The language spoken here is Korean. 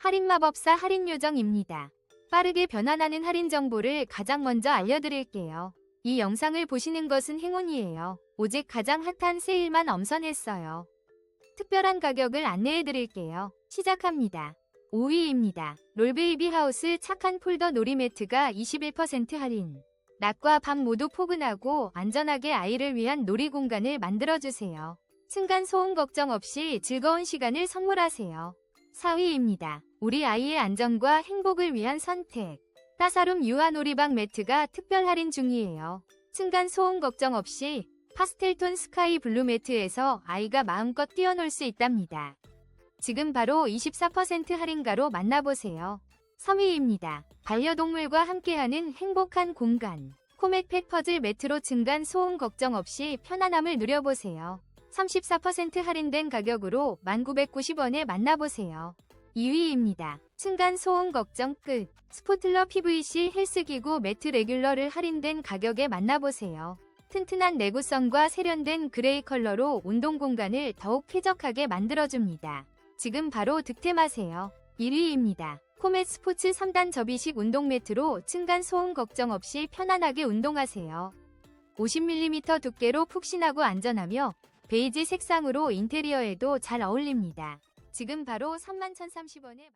할인마법사 할인요정입니다. 빠르게 변환하는 할인 정보를 가장 먼저 알려드릴게요. 이 영상을 보시는 것은 행운이에요. 오직 가장 핫한 세일만 엄선했어요. 특별한 가격을 안내해드릴게요. 시작합니다. 5위입니다. 롤베이비 하우스 착한 폴더 놀이매트가 21% 할인. 낮과 밤 모두 포근하고 안전하게 아이를 위한 놀이 공간을 만들어주세요. 층간 소음 걱정 없이 즐거운 시간을 선물하세요. 4위입니다. 우리 아이의 안전과 행복을 위한 선택. 따사룸 유아 놀이방 매트가 특별 할인 중이에요. 층간 소음 걱정 없이 파스텔톤 스카이 블루 매트에서 아이가 마음껏 뛰어놀 수 있답니다. 지금 바로 24% 할인가로 만나보세요. 3위입니다. 반려동물과 함께하는 행복한 공간. 코맥팩 퍼즐 매트로 층간 소음 걱정 없이 편안함을 누려보세요. 34% 할인된 가격으로 1990원에 만나보세요. 2위입니다. 층간 소음 걱정 끝. 스포틀러 PVC 헬스기구 매트 레귤러를 할인된 가격에 만나보세요. 튼튼한 내구성과 세련된 그레이 컬러로 운동 공간을 더욱 쾌적하게 만들어줍니다. 지금 바로 득템하세요. 1위입니다. 코멧 스포츠 3단 접이식 운동 매트로 층간 소음 걱정 없이 편안하게 운동하세요. 50mm 두께로 푹신하고 안전하며 베이지 색상으로 인테리어에도 잘 어울립니다. 지금 바로 31,030원에